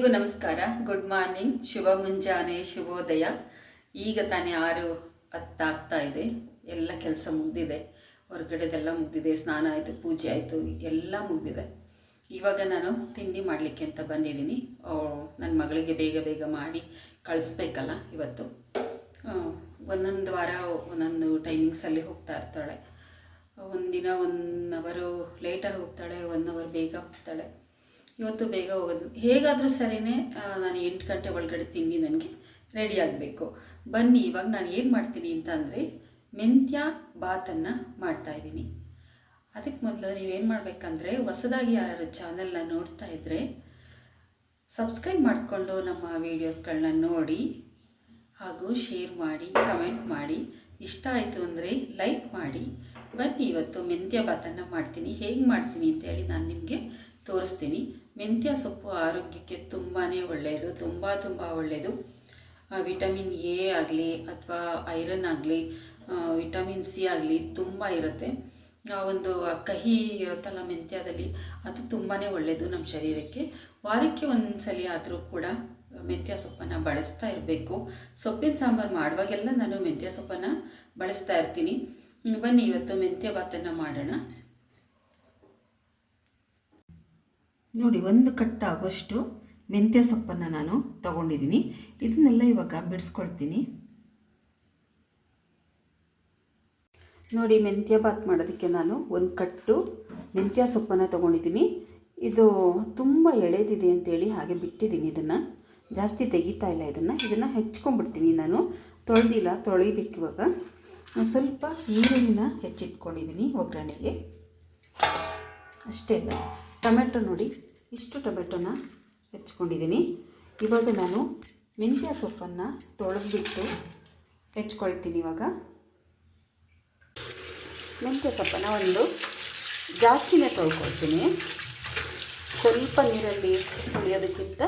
ಎಲ್ಲರಿಗೂ ನಮಸ್ಕಾರ. Good morning ಶುಭ ಮುಂಜಾನೆ, ಶುಭೋದಯ. ಈಗ ತಾನೇ ಆರು ಹತ್ತಾಗ್ತಾ ಇದೆ. ಎಲ್ಲ ಕೆಲಸ ಮುಗ್ದಿದೆ. ಹೊರಗಡೆದೆಲ್ಲ ಮುಗ್ದಿದೆ. ಸ್ನಾನ ಆಯಿತು, ಪೂಜೆ ಆಯಿತು, ಎಲ್ಲ ಮುಗ್ದಿದೆ. ಇವಾಗ ನಾನು ತಿಂಡಿ ಮಾಡಲಿಕ್ಕೆ ಅಂತ ಬಂದಿದ್ದೀನಿ. ನನ್ನ ಮಗಳಿಗೆ ಬೇಗ ಬೇಗ ಮಾಡಿ ಕಳಿಸ್ಬೇಕಲ್ಲ ಇವತ್ತು. ಒಂದೊಂದು ವಾರ ಒಂದೊಂದು ಟೈಮಿಂಗ್ಸಲ್ಲಿ ಹೋಗ್ತಾ ಇರ್ತಾಳೆ. ಒಂದಿನ ಒನ್ ಅವರು ಲೇಟಾಗಿ ಹೋಗ್ತಾಳೆ ಒನ್ ಅವರ್ ಬೇಗ ಹೋಗ್ತಾಳೆ. ಇವತ್ತು ಬೇಗ ಹೋಗೋದು. ಹೇಗಾದರೂ ಸರಿನೇ ನಾನು ಎಂಟು ಗಂಟೆ ಒಳಗಡೆ ತಿಂಡಿ ನನಗೆ ರೆಡಿ ಆಗಬೇಕು. ಬನ್ನಿ, ಇವಾಗ ನಾನು ಏನು ಮಾಡ್ತೀನಿ ಅಂತ ಅಂದರೆ ಮೆಂತ್ಯ ಬಾತನ್ನು ಮಾಡ್ತಾಯಿದ್ದೀನಿ ಅದಕ್ಕೆ ಮೊದಲು ನೀವೇನು ಮಾಡಬೇಕಂದ್ರೆ ಹೊಸದಾಗಿ ಯಾರು ಚಾನೆಲ್ನ ನೋಡ್ತಾ ಇದ್ದರೆ ಸಬ್ಸ್ಕ್ರೈಬ್ ಮಾಡಿಕೊಂಡು ನಮ್ಮ ವೀಡಿಯೋಸ್ಗಳನ್ನ ನೋಡಿ ಹಾಗೂ ಶೇರ್ ಮಾಡಿ ಕಮೆಂಟ್ ಮಾಡಿ. ಇಷ್ಟ ಆಯಿತು ಅಂದರೆ ಲೈಕ್ ಮಾಡಿ. ಬನ್ನಿ, ಇವತ್ತು ಮೆಂತ್ಯ ಬಾತನ್ನು ಮಾಡ್ತೀನಿ. ಹೇಗೆ ಮಾಡ್ತೀನಿ ಅಂತೇಳಿ ನಾನು ನಿಮಗೆ ತೋರಿಸ್ತೀನಿ. ಮೆಂತ್ಯ ಸೊಪ್ಪು ಆರೋಗ್ಯಕ್ಕೆ ತುಂಬಾ ಒಳ್ಳೆಯದು, ತುಂಬ ತುಂಬ ಒಳ್ಳೆಯದು. ವಿಟಮಿನ್ ಎ ಆಗಲಿ ಅಥವಾ ಐರನ್ ಆಗಲಿ ವಿಟಮಿನ್ ಸಿ ಆಗಲಿ ತುಂಬ ಇರುತ್ತೆ. ಒಂದು ಕಹಿ ಇರುತ್ತಲ್ಲ ಮೆಂತ್ಯದಲ್ಲಿ, ಅದು ತುಂಬಾ ಒಳ್ಳೆಯದು ನಮ್ಮ ಶರೀರಕ್ಕೆ. ವಾರಕ್ಕೆ ಒಂದು ಸಲ ಆದರೂ ಕೂಡ ಮೆಂತ್ಯ ಸೊಪ್ಪನ್ನು ಬಳಸ್ತಾ ಇರಬೇಕು. ಸೊಪ್ಪಿನ ಸಾಂಬಾರು ಮಾಡುವಾಗೆಲ್ಲ ನಾನು ಮೆಂತ್ಯ ಸೊಪ್ಪನ್ನು ಬಳಸ್ತಾ ಇರ್ತೀನಿ. ಬನ್ನಿ, ಇವತ್ತು ಮೆಂತ್ಯ ಭಾತನ್ನು ಮಾಡೋಣ. ನೋಡಿ ಒಂದು ಕಟ್ ಆಗೋಷ್ಟು ಮೆಂತ್ಯ ಸೊಪ್ಪನ್ನು ನಾನು ತಗೊಂಡಿದ್ದೀನಿ. ಇದನ್ನೆಲ್ಲ ಇವಾಗ ಬಿಡಿಸ್ಕೊಳ್ತೀನಿ. ನೋಡಿ ಮೆಂತ್ಯ ಬಾತ್ ಮಾಡೋದಕ್ಕೆ ನಾನು ಒಂದು ಕಟ್ಟು ಮೆಂತ್ಯ ಸೊಪ್ಪನ್ನು ತೊಗೊಂಡಿದ್ದೀನಿ. ಇದು ತುಂಬ ಎಳೆದಿದೆ ಅಂತೇಳಿ ಹಾಗೆ ಬಿಟ್ಟಿದ್ದೀನಿ ಇದನ್ನು. ಜಾಸ್ತಿ ತೆಗಿತಾ ಇಲ್ಲ ಇದನ್ನು. ಇದನ್ನು ಹೆಚ್ಕೊಂಡ್ಬಿಡ್ತೀನಿ ನಾನು. ತೊಳೆದಿಲ್ಲ ತೊಳಿಬೇಕು ಇವಾಗ. ಸ್ವಲ್ಪ ಈರುಳ್ಳಿನ ಹೆಚ್ಚಿಟ್ಕೊಂಡಿದ್ದೀನಿ ಒಗ್ಗರಣೆಗೆ. ಅಷ್ಟೇ. ಟೊಮೆಟೊ ನೋಡಿ, ಇಷ್ಟು ಟೊಮೆಟೊನ ಹೆಚ್ಕೊಂಡಿದ್ದೀನಿ. ಇವಾಗ ನಾನು ಮೆಂತ್ಯ ಸೊಪ್ಪನ್ನು ತೊಳೆದ್ಬಿಟ್ಟು ಹೆಚ್ಕೊಳ್ತೀನಿ ಇವಾಗ. ಮೆಂತ್ಯ ಸೊಪ್ಪನ್ನು ಒಂದು ಜಾಸ್ತಿನೇ ತೊಳ್ಕೊಳ್ತೀನಿ. ಸ್ವಲ್ಪ ನೀರಲ್ಲಿ ತೊಳೆಯೋದಕ್ಕಿಂತ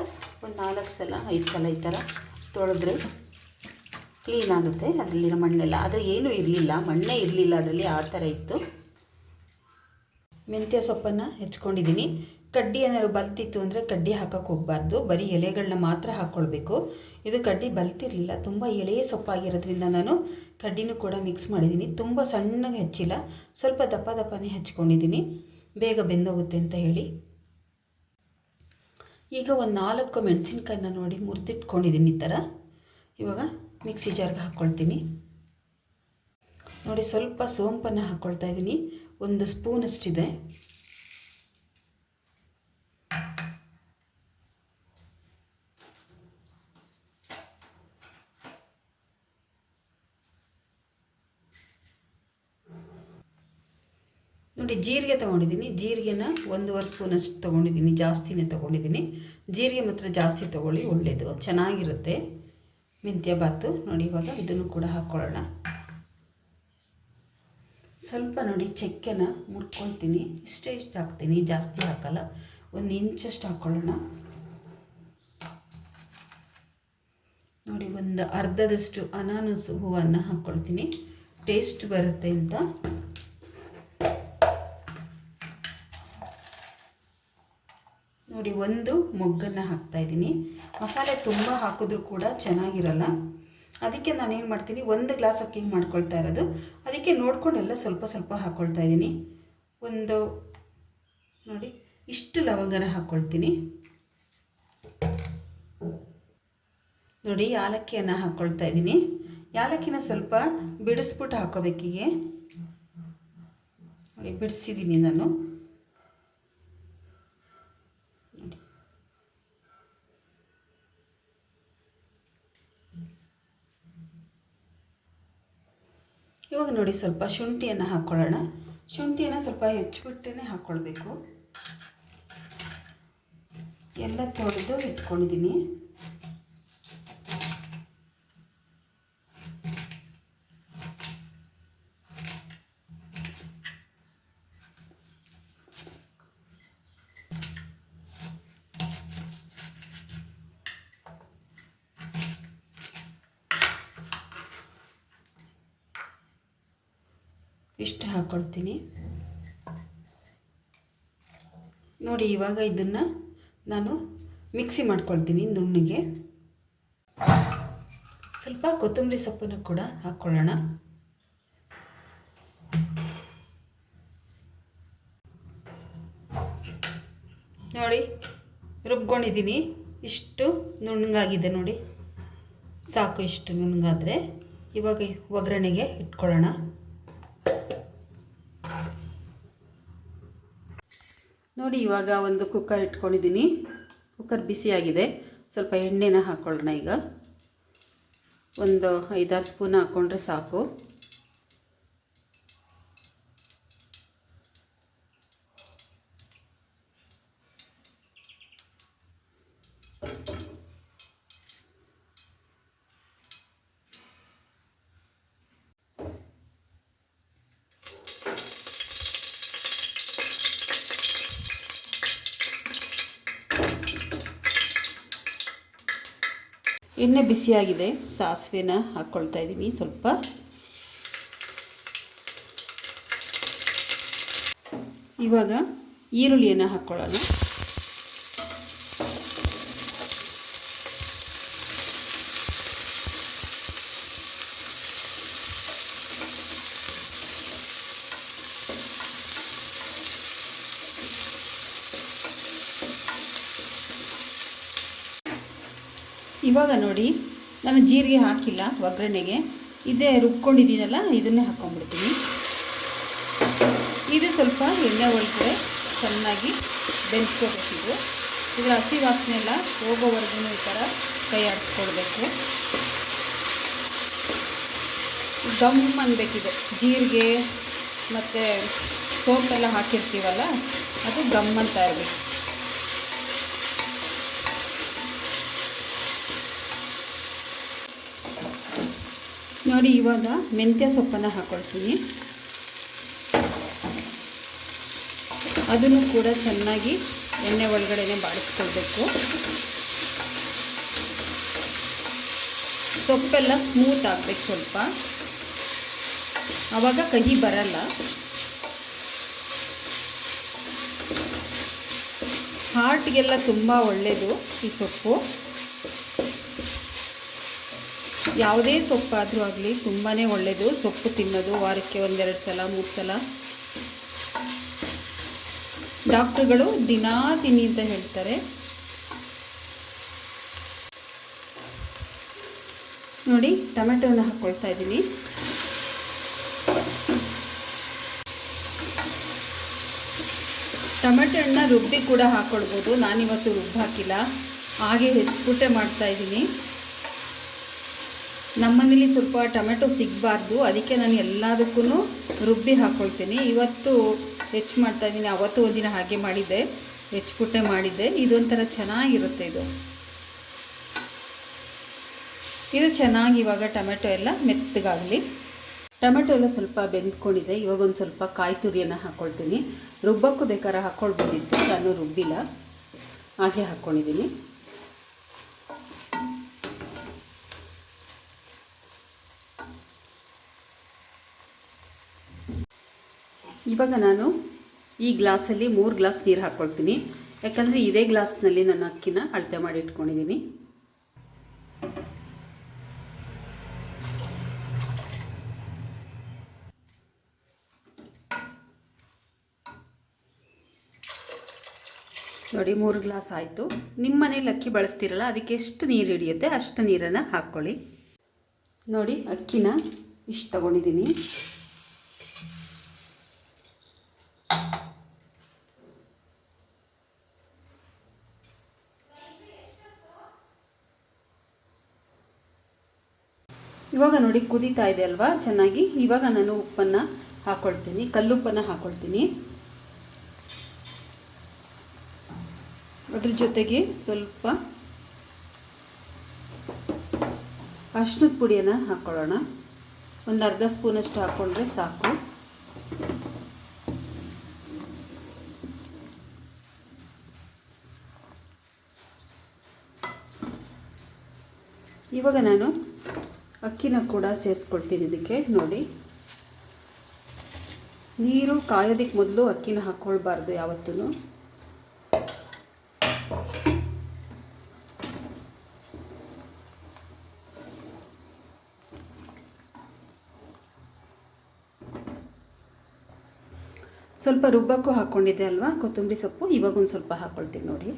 ಒಂದು ನಾಲ್ಕು ಸಲ, ಐದು ಸಲ ಈ ಥರ ತೊಳೆದ್ರೆ ಕ್ಲೀನ್ ಆಗುತ್ತೆ ಅದರಲ್ಲಿರೋ ಮಣ್ಣೆಲ್ಲ. ಆದರೆ ಏನೂ ಇರಲಿಲ್ಲ, ಮಣ್ಣೇ ಇರಲಿಲ್ಲ ಅದರಲ್ಲಿ ಆ ಥರ ಇತ್ತು. ಮೆಂತ್ಯ ಸೊಪ್ಪನ್ನು ಹೆಚ್ಕೊಂಡಿದ್ದೀನಿ ಕಡ್ಡಿ ಏನಾದ್ರು ಬಲ್ತಿತ್ತು ಅಂದರೆ ಕಡ್ಡಿ ಹಾಕಕ್ಕೆ ಹೋಗಬಾರ್ದು. ಬರೀ ಎಲೆಗಳನ್ನ ಮಾತ್ರ ಹಾಕ್ಕೊಳ್ಬೇಕು ಇದು ಕಡ್ಡಿ ಬಲ್ತಿರಲಿಲ್ಲ. ತುಂಬ ಎಳೆ ಸೊಪ್ಪಾಗಿರೋದ್ರಿಂದ ನಾನು ಕಡ್ಡಿನೂ ಕೂಡ ಮಿಕ್ಸ್ ಮಾಡಿದ್ದೀನಿ ತುಂಬ ಸಣ್ಣಗೆ ಹೆಚ್ಚಿಲ್ಲ. ಸ್ವಲ್ಪ ದಪ್ಪ ದಪ್ಪನೇ ಹೆಚ್ಕೊಂಡಿದ್ದೀನಿ ಬೇಗ ಬೆಂದೋಗುತ್ತೆ ಅಂತ ಹೇಳಿ. ಈಗ ಒಂದು ನಾಲ್ಕು ಮೆಣಸಿನ್ಕಾಯನ್ನ ನೋಡಿ ಮುರಿದಿಟ್ಕೊಂಡಿದ್ದೀನಿ ಈ ಥರ ಇವಾಗ ಮಿಕ್ಸಿ ಜಾರ್ಗೆ ಹಾಕ್ಕೊಳ್ತೀನಿ ನೋಡಿ ಸ್ವಲ್ಪ ಸೋಂಪನ್ನು ಹಾಕ್ಕೊಳ್ತಾ ಇದ್ದೀನಿ ಒಂದು ಸ್ಪೂನಷ್ಟಿದೆ ನೋಡಿ, ಜೀರಿಗೆ ತೊಗೊಂಡಿದ್ದೀನಿ. ಜೀರಿಗೆನ ಒಂದೂವರೆ ಸ್ಪೂನಷ್ಟು ತೊಗೊಂಡಿದ್ದೀನಿ. ಜಾಸ್ತಿನೇ ತೊಗೊಂಡಿದ್ದೀನಿ. ಜೀರಿಗೆ ಮಾತ್ರ ಜಾಸ್ತಿ ತೊಗೊಳ್ಳಿ ಒಳ್ಳೆಯದು ಚೆನ್ನಾಗಿರುತ್ತೆ. ಮೆಂತ್ಯ ಬಾತು ನೋಡಿ, ಇವಾಗ ಇದನ್ನು ಕೂಡ ಹಾಕ್ಕೊಳ್ಳೋಣ. ಸ್ವಲ್ಪ ನೋಡಿ ಚಕ್ಕೆನ ಮುರ್ಕೊಳ್ತೀನಿ ಇಷ್ಟೇ ಇಷ್ಟು ಹಾಕ್ತೀನಿ. ಜಾಸ್ತಿ ಹಾಕಲ್ಲ. ಒಂದು ಇಂಚಷ್ಟು ಹಾಕ್ಕೊಳ್ಳೋಣ ನೋಡಿ, ಒಂದು ಅರ್ಧದಷ್ಟು ಅನಾನಸ್ ಹೂವನ್ನು ಹಾಕ್ಕೊಳ್ತೀನಿ ಟೇಸ್ಟ್ ಬರುತ್ತೆ ಅಂತ. ನೋಡಿ, ಒಂದು ಮೊಗ್ಗನ್ನು ಹಾಕ್ತಾ ಇದ್ದೀನಿ. ಮಸಾಲೆ ತುಂಬ ಹಾಕಿದ್ರೂ ಕೂಡ ಚೆನ್ನಾಗಿರಲ್ಲ. ಅದಕ್ಕೆ ನಾನು ಏನು ಮಾಡ್ತೀನಿ, ಒಂದು ಗ್ಲಾಸ್ ಅಕ್ಕಿಗೆ ಮಾಡ್ಕೊಳ್ತಾ ಇರೋದು. ಅದಕ್ಕೆ ನೋಡಿಕೊಂಡೆಲ್ಲ ಸ್ವಲ್ಪ ಸ್ವಲ್ಪ ಹಾಕ್ಕೊಳ್ತಾ ಇದ್ದೀನಿ. ಒಂದು, ನೋಡಿ, ಇಷ್ಟು ಲವಂಗನ ಹಾಕ್ಕೊಳ್ತೀನಿ ನೋಡಿ, ಯಾಲಕ್ಕಿಯನ್ನು ಹಾಕ್ಕೊಳ್ತಾ ಇದ್ದೀನಿ. ಯಾಲಕ್ಕಿನ ಸ್ವಲ್ಪ ಬಿಡಿಸ್ಬಿಟ್ಟು ಹಾಕೋಬೇಕಿಗೆ. ನೋಡಿ, ಬಿಡಿಸಿದ್ದೀನಿ ನಾನು. ಇವಾಗ ನೋಡಿ ಸ್ವಲ್ಪ ಶುಂಠಿಯನ್ನು ಹಾಕ್ಕೊಳ್ಳೋಣ ಶುಂಠಿಯನ್ನು ಸ್ವಲ್ಪ ಹೆಚ್ಚಿಬಿಟ್ಟೇ ಹಾಕ್ಕೊಳ್ಬೇಕು ಎಲ್ಲ ತೊಳೆದು ಇಟ್ಕೊಂಡಿದ್ದೀನಿ. ಇಷ್ಟು ಹಾಕ್ಕೊಳ್ತೀನಿ ನೋಡಿ, ಇವಾಗ ಇದನ್ನು ನಾನು ಮಿಕ್ಸಿ ಮಾಡ್ಕೊಳ್ತೀನಿ ನುಣ್ಣಗೆ. ಸ್ವಲ್ಪ ಕೊತ್ತಂಬರಿ ಸೊಪ್ಪನ್ನು ಕೂಡ ಹಾಕ್ಕೊಳ್ಳೋಣ ನೋಡಿ, ರುಬ್ಕೊಂಡಿದ್ದೀನಿ. ಇಷ್ಟು ನುಣ್ಣಗಾಗಿದೆ ನೋಡಿ. ಸಾಕು ಇಷ್ಟು ನುಣ್ಣಗಾದರೆ. ಇವಾಗ ಒಗ್ಗರಣೆಗೆ ಇಟ್ಕೊಳ್ಳೋಣ. ನೋಡಿ, ಇವಾಗ ಒಂದು ಕುಕ್ಕರ್ ಇಟ್ಕೊಂಡಿದ್ದೀನಿ. ಕುಕ್ಕರ್ ಬಿಸಿಯಾಗಿದೆ ಸ್ವಲ್ಪ ಎಣ್ಣೆನ ಹಾಕ್ಕೊಳ್ಳೋಣ ಈಗ. ಒಂದು ಐದಾರು ಸ್ಪೂನ್ ಹಾಕ್ಕೊಂಡ್ರೆ ಸಾಕು. ಎಣ್ಣೆ ಬಿಸಿಯಾಗಿದೆ. ಸಾಸಿವೆನ ಹಾಕ್ಕೊಳ್ತಾ ಇದ್ದೀನಿ ಸ್ವಲ್ಪ. ಇವಾಗ ಈರುಳ್ಳಿಯನ್ನು ಹಾಕ್ಕೊಳ್ಳೋಣ ಇವಾಗ ನೋಡಿ, ನಾನು ಜೀರಿಗೆ ಹಾಕಿಲ್ಲ, ಒಗ್ಗರಣೆಗೆ. ಇದೇ ರುಬ್ಕೊಂಡಿದ್ದೀನಲ್ಲ, ಇದನ್ನೇ ಹಾಕ್ಕೊಂಡ್ಬಿಡ್ತೀನಿ ಇದು ಸ್ವಲ್ಪ ಎಣ್ಣೆ ಒಳಗಡೆ ಚೆನ್ನಾಗಿ ಬೆಂದ್ಕೋಬೇಕಿದು. ಇದರ ಹಸಿ ವಾಸನೆ ಎಲ್ಲ ಹೋಗೋವರೆಗೂ ಈ ಥರ ಕೈ ಆಡಿಸ್ಕೊಳ್ಬೇಕು ದಮ್ ಅನ್ಬೇಕಿದೆ. ಜೀರಿಗೆ ಮತ್ತು ಸೋಪೆಲ್ಲ ಹಾಕಿರ್ತೀವಲ್ಲ, ಅದು ಗಮ್ ಅಂತ ಇರಬೇಕು. ನೋಡಿ, ಇವಾಗ ಮೆಂತ್ಯ ಸೊಪ್ಪನ್ನು ಹಾಕ್ಕೊಳ್ತೀನಿ ಅದನ್ನು ಕೂಡ ಚೆನ್ನಾಗಿ ಎಣ್ಣೆ ಒಳಗಡೆನೆ ಬಾಡಿಸ್ಕೊಳ್ಬೇಕು. ಸೊಪ್ಪೆಲ್ಲ ಸ್ಮೂತ್ ಆಗಬೇಕು ಸ್ವಲ್ಪ. ಆವಾಗ ಕಹಿ ಬರಲ್ಲ. ಹಾರ್ಟ್ಗೆಲ್ಲ ತುಂಬ ಒಳ್ಳೆಯದು ಈ ಸೊಪ್ಪು. ಯಾವುದೇ ಸೊಪ್ಪಾದರೂ ಆಗಲಿ ತುಂಬಾ ಒಳ್ಳೆಯದು ಸೊಪ್ಪು ತಿನ್ನೋದು ವಾರಕ್ಕೆ ಒಂದೆರಡು ಸಲ, ಮೂರು ಸಲ. ಡಾಕ್ಟ್ರುಗಳು ದಿನಾ ತಿನ್ನಿ ಅಂತ ಹೇಳ್ತಾರೆ. ನೋಡಿ, ಟೊಮೆಟೊನ ಹಾಕ್ಕೊಳ್ತಾ ಇದ್ದೀನಿ. ಟೊಮೆಟೊ ಹಣ್ಣ ರುಬ್ಬಿ ಕೂಡ ಹಾಕ್ಕೊಳ್ಬೋದು ನಾನಿವತ್ತು ರುಬ್ಬಿ ಹಾಕಿಲ್ಲ ಹಾಗೆ ಹೆಚ್ಚಿಬಿಟ್ಟೆ ಮಾಡ್ತಾ ಇದ್ದೀನಿ. ನಮ್ಮನೇಲಿ ಸ್ವಲ್ಪ ಟೊಮೆಟೊ ಸಿಗಬಾರ್ದು. ಅದಕ್ಕೆ ನಾನು ಎಲ್ಲದಕ್ಕೂ ರುಬ್ಬಿ ಹಾಕ್ಕೊಳ್ತೀನಿ ಇವತ್ತು ಹೆಚ್ಚು ಮಾಡ್ತಾಯಿದ್ದೀನಿ ಅವತ್ತು ಒಂದಿನ ಹಾಗೆ ಮಾಡಿದ್ದೆ. ಹೆಚ್ಚುಕುಟ್ಟೆ ಮಾಡಿದ್ದೆ. ಇದೊಂಥರ ಚೆನ್ನಾಗಿರುತ್ತೆ ಇದು. ಇದು ಚೆನ್ನಾಗಿ ಇವಾಗ ಟೊಮೆಟೊ ಎಲ್ಲ ಮೆತ್ತಗಾಗಲಿ. ಟೊಮೆಟೊ ಎಲ್ಲ ಸ್ವಲ್ಪ ಬೆಂದ್ಕೊಂಡಿದೆ. ಇವಾಗ ಒಂದು ಸ್ವಲ್ಪ ಕಾಯಿ ತುರಿಯನ್ನು ಹಾಕ್ಕೊಳ್ತೀನಿ ರುಬ್ಬಕ್ಕೂ ಬೇಕಾದ್ರೆ ಹಾಕ್ಕೊಳ್ಬೋದಿತ್ತು ನಾನು ರುಬ್ಬಿಲ್ಲ. ಹಾಗೆ ಹಾಕ್ಕೊಂಡಿದ್ದೀನಿ ಇವಾಗ ನಾನು ಈ ಗ್ಲಾಸಲ್ಲಿ ಮೂರು ಗ್ಲಾಸ್ ನೀರು ಹಾಕ್ಕೊಳ್ತೀನಿ ಯಾಕಂದರೆ ಇದೇ ಗ್ಲಾಸ್ನಲ್ಲಿ ನಾನು ಅಕ್ಕಿನ ಅಳತೆ ಮಾಡಿ ಇಟ್ಕೊಂಡಿದ್ದೀನಿ ನೋಡಿ, ಮೂರು ಗ್ಲಾಸ್ ಆಯಿತು. ನಿಮ್ಮ ಮನೇಲಿ ಅಕ್ಕಿ ಬಳಸ್ತಿರಲ್ಲ, ಅದಕ್ಕೆ ಎಷ್ಟು ನೀರು ಹಿಡಿಯುತ್ತೆ ಅಷ್ಟು ನೀರನ್ನು ಹಾಕ್ಕೊಳ್ಳಿ ನೋಡಿ, ಅಕ್ಕಿನ ಇಷ್ಟು ತಗೊಂಡಿದ್ದೀನಿ ಇವಾಗ ನೋಡಿ ಕುದೀತಾ ಇದೆ ಅಲ್ವಾ? ಚೆನ್ನಾಗಿ. ಇವಾಗ ನಾನು ಉಪ್ಪನ್ನು ಹಾಕ್ಕೊಳ್ತೀನಿ ಕಲ್ಲುಪ್ಪನ್ನು ಹಾಕ್ಕೊಳ್ತೀನಿ ಅದ್ರ ಜೊತೆಗೆ ಸ್ವಲ್ಪ ಅರ್ಶಿನದ ಪುಡಿಯನ್ನು ಹಾಕ್ಕೊಳ್ಳೋಣ ಒಂದು ಅರ್ಧ ಸ್ಪೂನಷ್ಟು ಹಾಕ್ಕೊಂಡ್ರೆ ಸಾಕು. ಇವಾಗ ನಾನು ಅಕ್ಕಿನ ಕೂಡ ಸೇರಿಸ್ಕೊಳ್ತೀನಿ ಇದಕ್ಕೆ, ನೋಡಿ. ನೀರು ಕಾಯೋದಕ್ಕೆ ಮೊದಲು ಅಕ್ಕಿನ ಹಾಕ್ಕೊಳ್ಬಾರ್ದು ಯಾವತ್ತೂ ಸ್ವಲ್ಪ ರುಬ್ಬಕ್ಕೂ ಹಾಕ್ಕೊಂಡಿದ್ದೆ ಅಲ್ವಾ? ಕೊತ್ತಂಬರಿ ಸೊಪ್ಪು ಇವಾಗ ಒಂದು ಸ್ವಲ್ಪ ಹಾಕ್ಕೊಳ್ತೀನಿ ನೋಡಿ.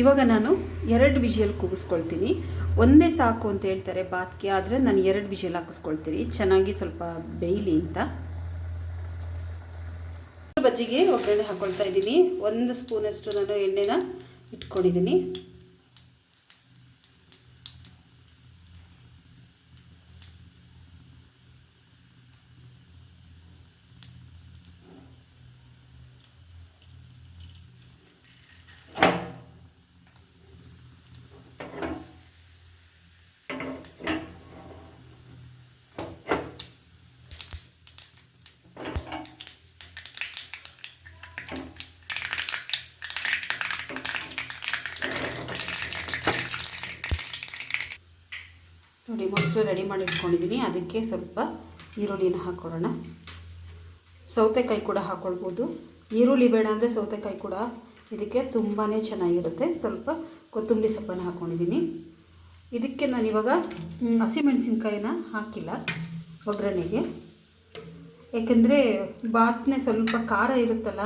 ಇವಾಗ ನಾನು ಎರಡು ವಿಷಲ್ ಕೂಗಿಸ್ಕೊಳ್ತೀನಿ. ಒಂದೇ ಸಾಕು ಅಂತ ಹೇಳ್ತಾರೆ ಬಾತ್ಗೆ, ಆದರೆ ನಾನು ಎರಡು ವಿಷಲ್ ಹಾಕಿಸ್ಕೊಳ್ತೀನಿ. ಚೆನ್ನಾಗಿ ಸ್ವಲ್ಪ ಬೇಯಲಿ ಅಂತ. ಬಜ್ಜಿಗೆ ಒಗ್ಗರಣೆ ಹಾಕ್ಕೊಳ್ತಾ ಇದ್ದೀನಿ. ಒಂದು ಸ್ಪೂನಷ್ಟು ನಾನು ಎಣ್ಣೆನ ಇಟ್ಕೊಂಡಿದ್ದೀನಿ. ನೋಡಿ ಮೊಸರು ರೆಡಿ ಮಾಡಿ ಇಟ್ಕೊಂಡಿದ್ದೀನಿ ಅದಕ್ಕೆ ಸ್ವಲ್ಪ ಈರುಳ್ಳಿನ ಹಾಕ್ಕೊಳ್ಳೋಣ ಸೌತೆಕಾಯಿ ಕೂಡ ಹಾಕ್ಕೊಳ್ಬೋದು ಈರುಳ್ಳಿ ಬೇಡ ಅಂದರೆ ಸೌತೆಕಾಯಿ ಕೂಡ ಇದಕ್ಕೆ ತುಂಬಾ ಚೆನ್ನಾಗಿರುತ್ತೆ. ಸ್ವಲ್ಪ ಕೊತ್ತಂಬರಿ ಸೊಪ್ಪನ್ನು ಹಾಕ್ಕೊಂಡಿದ್ದೀನಿ ಇದಕ್ಕೆ ನಾನಿವಾಗ ಹಸಿಮೆಣಸಿನ್ಕಾಯಿನ ಹಾಕಿಲ್ಲ ಒಗ್ಗರಣೆಗೆ. ಏಕೆಂದರೆ ಬಾತ್ನೆ ಸ್ವಲ್ಪ ಖಾರ ಇರುತ್ತಲ್ಲ,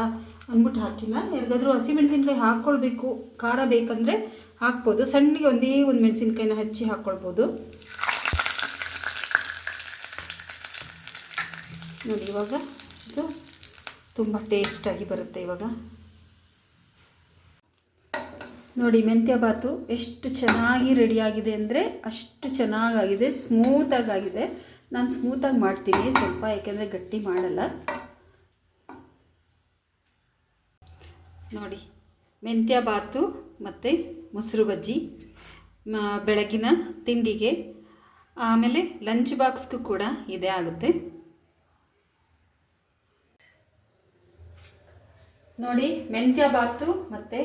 ಅಂದ್ಬಿಟ್ಟು ಹಾಕಿಲ್ಲ. ಯಾರಿಗಾದ್ರೂ ಹಸಿಮೆಣಸಿನ್ಕಾಯಿ ಹಾಕ್ಕೊಳ್ಬೇಕು ಖಾರ ಬೇಕಂದರೆ ಹಾಕ್ಬೋದು. ಸಣ್ಣಗೆ ಒಂದೇ ಒಂದು ಮೆಣಸಿನ್ಕಾಯಿನ ಹಚ್ಚಿ ಹಾಕ್ಕೊಳ್ಬೋದು ನೋಡಿ, ಇವಾಗ ಇದು ತುಂಬ ಟೇಸ್ಟಾಗಿ ಬರುತ್ತೆ ಇವಾಗ. ನೋಡಿ, ಮೆಂತ್ಯ ಬಾತು ಎಷ್ಟು ಚೆನ್ನಾಗಿ ರೆಡಿಯಾಗಿದೆ ಅಂದರೆ ಅಷ್ಟು ಚೆನ್ನಾಗಾಗಿದೆ ಸ್ಮೂತಾಗಿ ಆಗಿದೆ ನಾನು ಸ್ಮೂತಾಗಿ ಮಾಡ್ತೀನಿ, ಸ್ವಲ್ಪ, ಯಾಕೆಂದರೆ ಗಟ್ಟಿ ಮಾಡಲ್ಲ. ನೋಡಿ, ಮೆಂತ್ಯ ಬಾತು ಮತ್ತು ಮೊಸರು ಬಜ್ಜಿ ಬೆಳಗಿನ ತಿಂಡಿಗೆ, ಆಮೇಲೆ ಲಂಚ್ ಬಾಕ್ಸ್ಗೂ ಕೂಡ ಇದೇ ಆಗುತ್ತೆ. ನೋಡಿ ಮೆಂತ್ಯ ಬಾತು ಮತ್ತು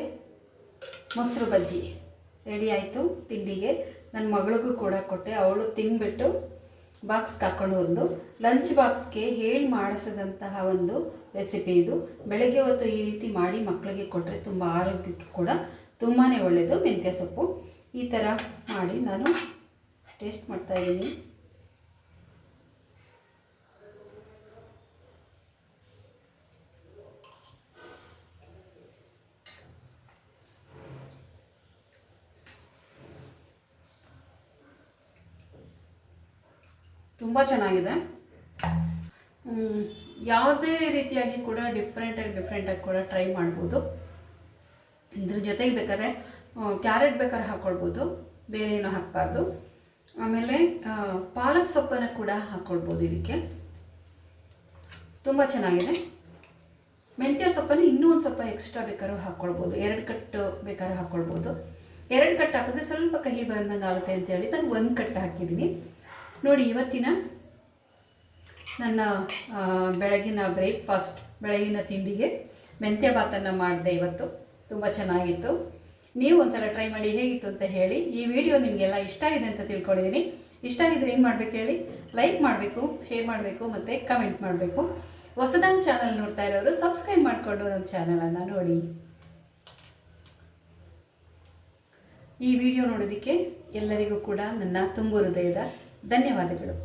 ಮೊಸರು ಬಜ್ಜಿ. ರೆಡಿ ಆಯಿತು ತಿಂಡಿಗೆ. ನನ್ನ ಮಗಳಿಗೂ ಕೂಡ ಕೊಟ್ಟೆ. ಅವಳು ತಿಂದ್ಬಿಟ್ಟು ಬಾಕ್ಸ್ಗೆ ಹಾಕ್ಕೊಂಡು ಬಂದು ಲಂಚ್ ಬಾಕ್ಸ್ಗೆ ಹೇಳಿ ಮಾಡಿಸಿದಂತಹ ಒಂದು ರೆಸಿಪಿ ಇದು. ಬೆಳಗ್ಗೆ ಹೊತ್ತು ಈ ರೀತಿ ಮಾಡಿ ಮಕ್ಕಳಿಗೆ ಕೊಟ್ಟರೆ ತುಂಬ ಆರೋಗ್ಯಕ್ಕೆ ಕೂಡ ತುಂಬಾ ಒಳ್ಳೆಯದು ಮೆಂತ್ಯ ಸೊಪ್ಪು ಈ ಥರ ಮಾಡಿ ನಾನು ಟೇಸ್ಟ್ ಮಾಡ್ತಾಯಿದ್ದೀನಿ ತುಂಬ ಚೆನ್ನಾಗಿದೆ. ಯಾವುದೇ ರೀತಿಯಾಗಿ ಕೂಡ ಡಿಫ್ರೆಂಟಾಗಿ ಡಿಫ್ರೆಂಟಾಗಿ ಕೂಡ ಟ್ರೈ ಮಾಡ್ಬೋದು. ಇದ್ರ ಜೊತೆಗೆ ಬೇಕಾದ್ರೆ ಕ್ಯಾರೆಟ್ ಬೇಕಾದ್ರೆ ಹಾಕ್ಕೊಳ್ಬೋದು ಬೇರೆ ಏನೂ ಹಾಕಬಾರ್ದು. ಆಮೇಲೆ ಪಾಲಕ್ ಸೊಪ್ಪನ್ನು ಕೂಡ ಹಾಕ್ಕೊಳ್ಬೋದು ಇದಕ್ಕೆ. ತುಂಬ ಚೆನ್ನಾಗಿದೆ. ಮೆಂತ್ಯ ಸೊಪ್ಪನ್ನು ಇನ್ನೂ ಒಂದು ಸ್ವಲ್ಪ ಎಕ್ಸ್ಟ್ರಾ ಬೇಕಾದ್ರೂ ಹಾಕ್ಕೊಳ್ಬೋದು ಎರಡು ಕಟ್ಟು ಬೇಕಾದ್ರೂ ಹಾಕ್ಕೊಳ್ಬೋದು ಎರಡು ಕಟ್ಟು ಹಾಕಿದ್ರೆ ಸ್ವಲ್ಪ ಕಹಿ ಬಂದಂಗೆ ಆಗುತ್ತೆ ಅಂತೇಳಿ ನಾನು ಒಂದು ಕಟ್ಟು ಹಾಕಿದ್ದೀನಿ. ನೋಡಿ, ಇವತ್ತಿನ ನನ್ನ ಬೆಳಗಿನ ಬ್ರೇಕ್ಫಾಸ್ಟ್ ಬೆಳಗಿನ ತಿಂಡಿಗೆ ಮೆಂತ್ಯ ಭಾತನ್ನು ಮಾಡಿದೆ ಇವತ್ತು. ತುಂಬ ಚೆನ್ನಾಗಿತ್ತು. ನೀವು ಒಂದ್ಸಲ ಟ್ರೈ ಮಾಡಿ ಹೇಗಿತ್ತು ಅಂತ ಹೇಳಿ, ಈ ವಿಡಿಯೋ ನಿಮಗೆಲ್ಲ ಇಷ್ಟ ಆಗಿದೆ ಅಂತ ತಿಳ್ಕೊಂಡಿದ್ದೀನಿ ಇಷ್ಟ ಆಗಿದ್ರೆ ಏನು ಮಾಡಬೇಕು ಹೇಳಿ? ಲೈಕ್ ಮಾಡಬೇಕು ಶೇರ್ ಮಾಡಬೇಕು ಮತ್ತು ಕಮೆಂಟ್ ಮಾಡಬೇಕು. ಹೊಸದಾಗಿ ಚಾನಲ್ ನೋಡ್ತಾ ಇರೋರು ಸಬ್ಸ್ಕ್ರೈಬ್ ಮಾಡಿಕೊಂಡು ನಮ್ಮ ಚಾನಲನ್ನು ನೋಡಿ. ಈ ವಿಡಿಯೋ ನೋಡೋದಕ್ಕೆ ಎಲ್ಲರಿಗೂ ಕೂಡ ನನ್ನ ತುಂಬು ಹೃದಯದ ಧನ್ಯವಾದಗಳು